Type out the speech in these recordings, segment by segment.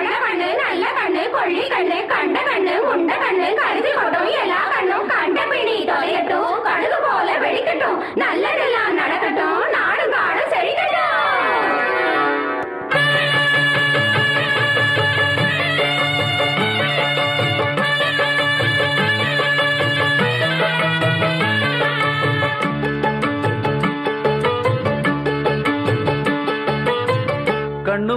கொள்ள கண்ணு நல்ல கண்ணு கொள்ளி கண்ணு கண்ட கண்ணு முண்ட கண்ணு கருதி கொட்டும் எல்லா கண்ணும் கண்ட பிணி தொலையட்டும் கழுகு போல வெடிக்கட்டும் நல்லதெல்லாம் நடக்கட்டும் நாடு காடு செழிக்கட்டும். கண்ணு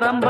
முத்தான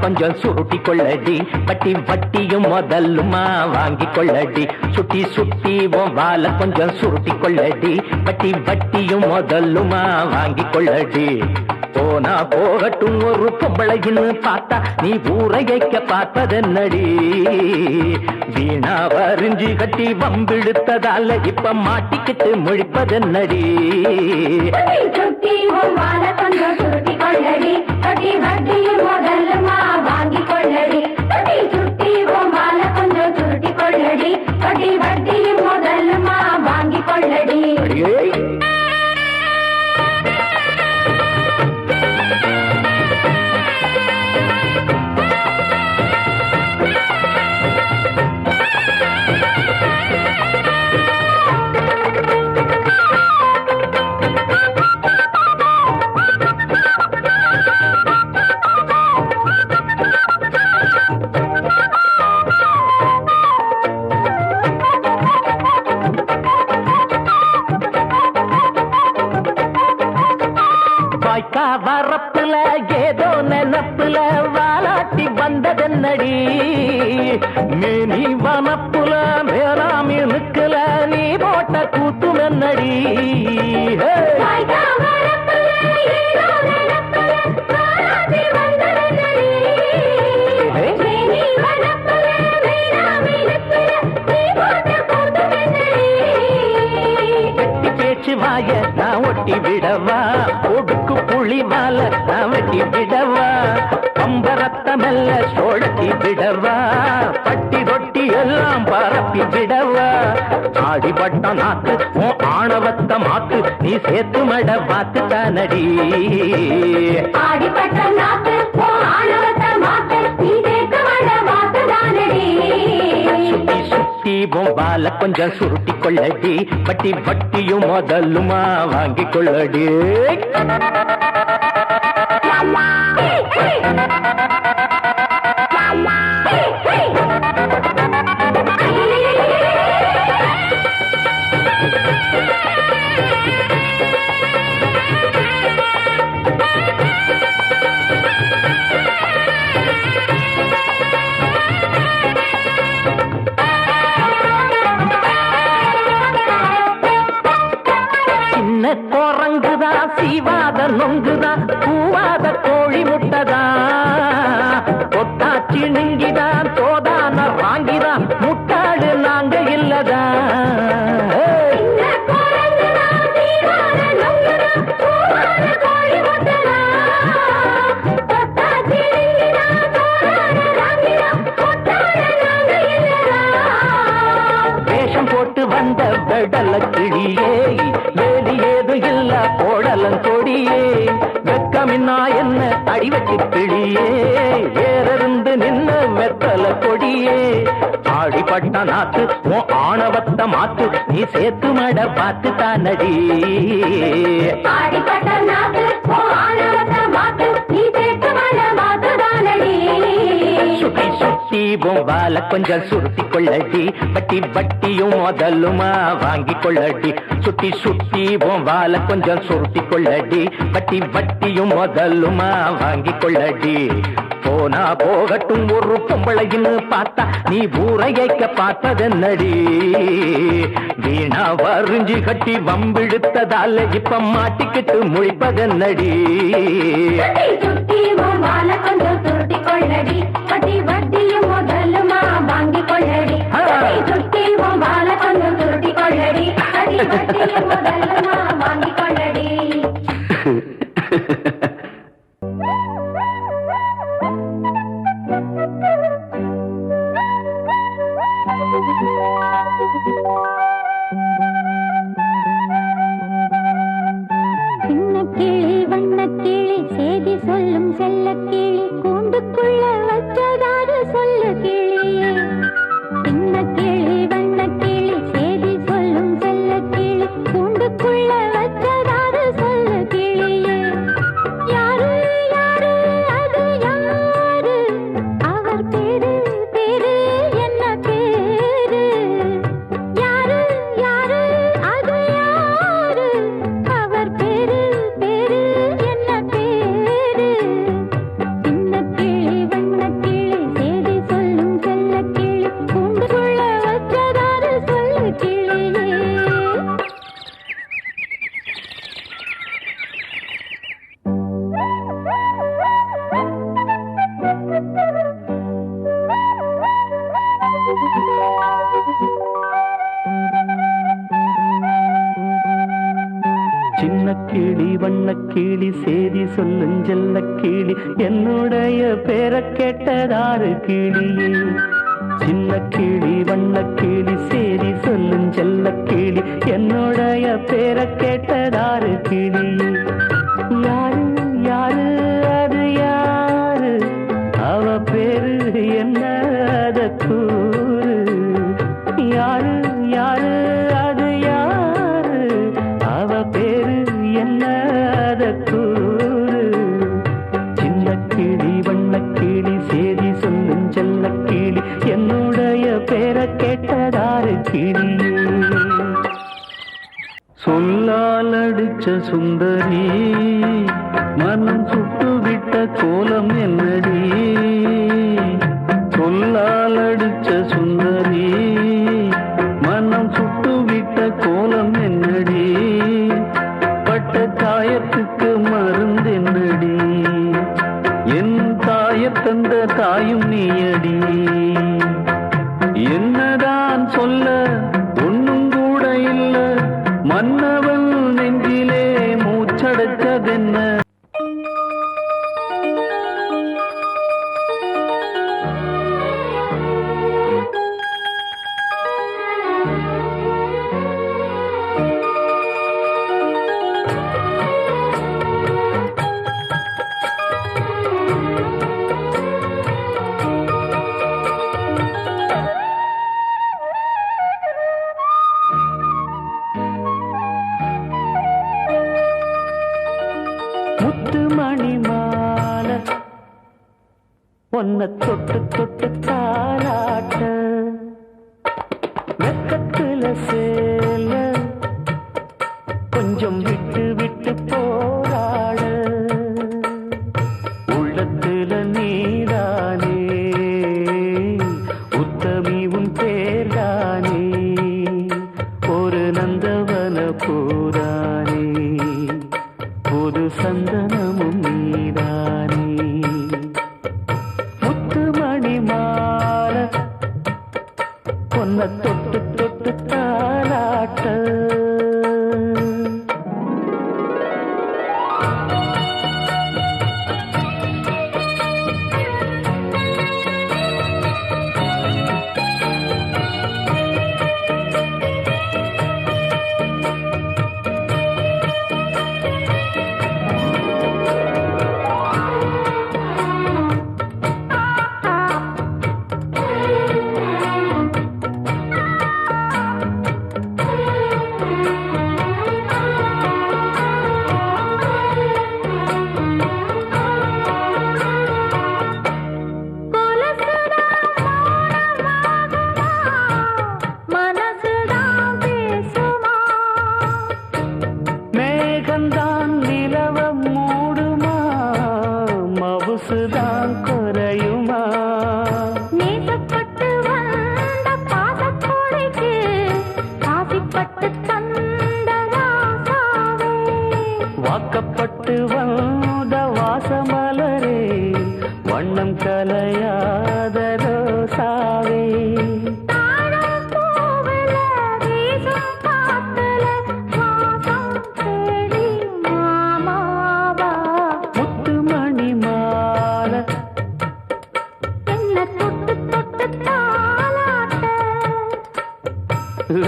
கொஞ்சம் சுருட்டி கொள்ளடி. பட்டி வட்டியும் முதல்லுமா வாங்கி கொள்ளடி. சுட்டி சுட்டி உன் வால கொஞ்சம் சுருட்டி கொள்ளடி. பட்டி வட்டியும் முதல்லுமா வாங்கி கொள்ளடி. போனா போகட்டும் ஒரு பொம்பளைன்னு பார்த்தா நீ ஊரையைக்க பார்ப்பதென்னடி? வீணா வரிஞ்சி கட்டி வம்பிழுத்ததால இப்ப மாட்டிக்கிட்டு முழிப்பதென்னடி? சுத்தி உன் வாழ கொஞ்சம் சுருட்டி கொள்ளடி கட்டி வட்டியும் முதல்லுமா வாங்கி கொள்ளடி சுத்தி உன் வாழ கொஞ்சம் சுருட்டி கொள்ளடி கட்டி வட்டியும் முதல்லுமா வாங்கி கொள்ளடி வாய நான் ஒட்டி விடவா? ஒடுக்கு புளி மால நான் வெட்டி விடவா? பம்பரத்தமெல்ல சோழத்தி விடவா? பட்டி தொட்டி எல்லாம் பரப்பி விடவா? ஆடிப்பட்ட நாக்கு உன் ஆணவத்த மாத்து நீ சேர்த்து மட பார்த்து தானடி ஆடிப்பட்ட நாக்கு ஆணவத்த மாத்து நீ தேக்க வட மாத்துதானடி சுத்தி சுத்தி பொம்பால கொஞ்சம் சுருட்டி கொள்ளடி பட்டி வட்டியும் முதலுமா வாங்கி கொள்ளடி கொடியே வேலி ஏது இல்ல போடலன் கொடியே. வெக்கமின்னா என்ன அடிவச்சு கிளியே வேறருந்து நின்ன மெத்தல கொடியே. ஆடிப்பட்ட நாத்து உன் ஆணவத்த மாத்து நீ சேர்த்து மட பார்த்து தானடி ஆடிப்பட்ட நாக்கு சுத்தி சுத்தி கொஞ்சம் சுருட்டி கொள்ளடி. பட்டி வட்டியும் முதலுமா வாங்கி கொள்ளடி. சுத்தி சுத்தி பொம்பால கொஞ்சம் சுருட்டி கொள்ளடி. பட்டி வட்டியும் முதலுமா வாங்கி கொள்ளடி. போனா போகட்டும் ஒரு பொம்பளையின்னு பார்த்தா நீ ஊரையைக்க பார்த்ததென்னடி? வீணா வரிஞ்சு கட்டி வம்பிழுத்ததால இப்ப மாட்டிக்கிட்டு முழிப்பதென்னடி? சுத்தி வட்டி வட்டியும் முதலுமா சின்ன கிளி வண்ண கிளி சேதி சொல்லும் செல்ல கிளி என்னுடைய பேரை கேட்டதாறு கிளியே. சின்ன கிளி வண்ண கிளி சேதி சொல்லும் செல்ல கிளி என்னுடைய பேரை கேட்டதாறு கிளியே. யார் கேட்டதாரு சொல்லால் அடிச்ச சுந்தரி மனம் சுட்டுவிட்ட கோலம் என்னடி? சொல்லால் அடிச்ச 分的。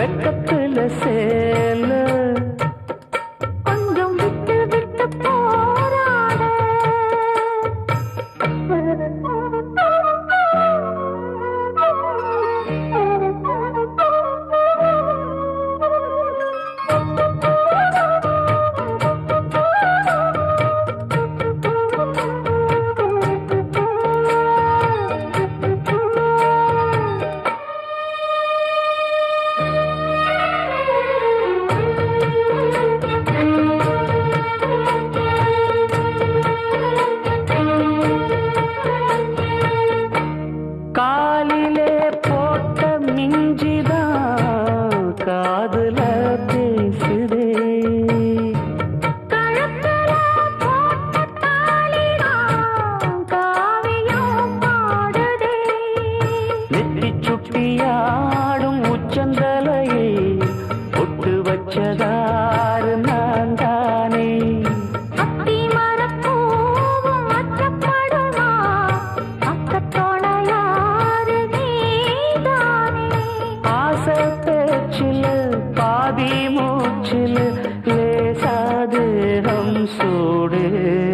red সোড়ে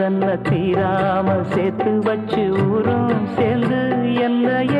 தன்னை தீராம சேர்த்து வச்சு ஊரும் சேர்ந்து என்னைய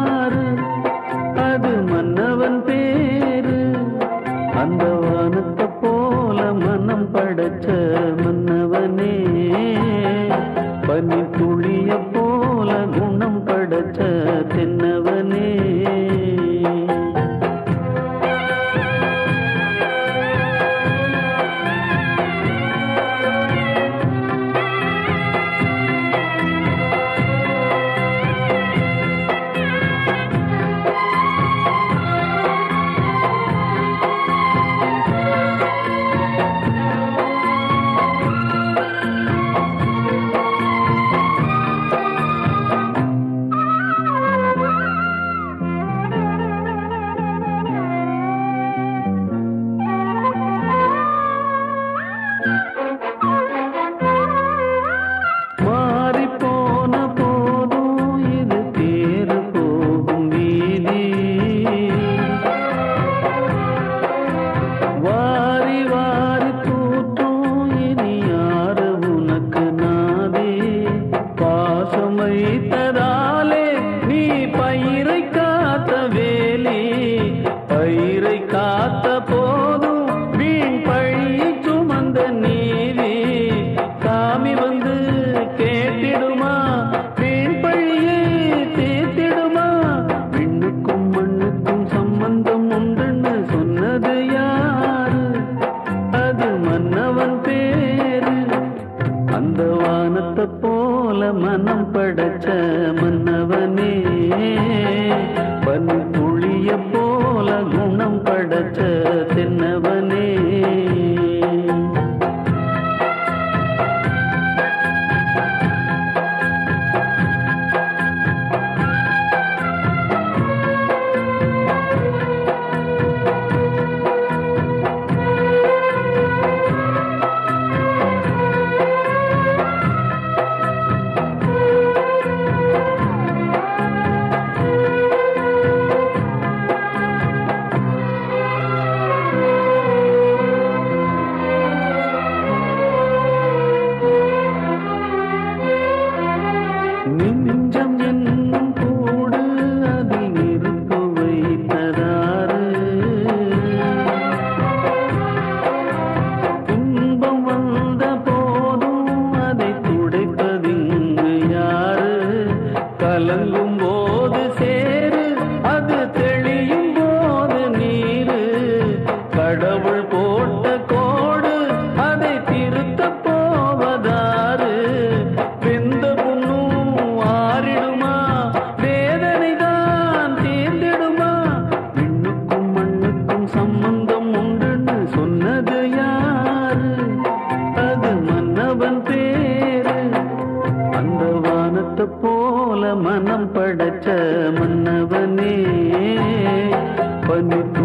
படைச்ச மன்னவனே. பனி துளிய போல குணம் படைச்ச தென்னவன் அந்த வானத்தை போல மனம் படைச்ச மன்னவனே. மனம் படைச்ச மன்னவனே. பனி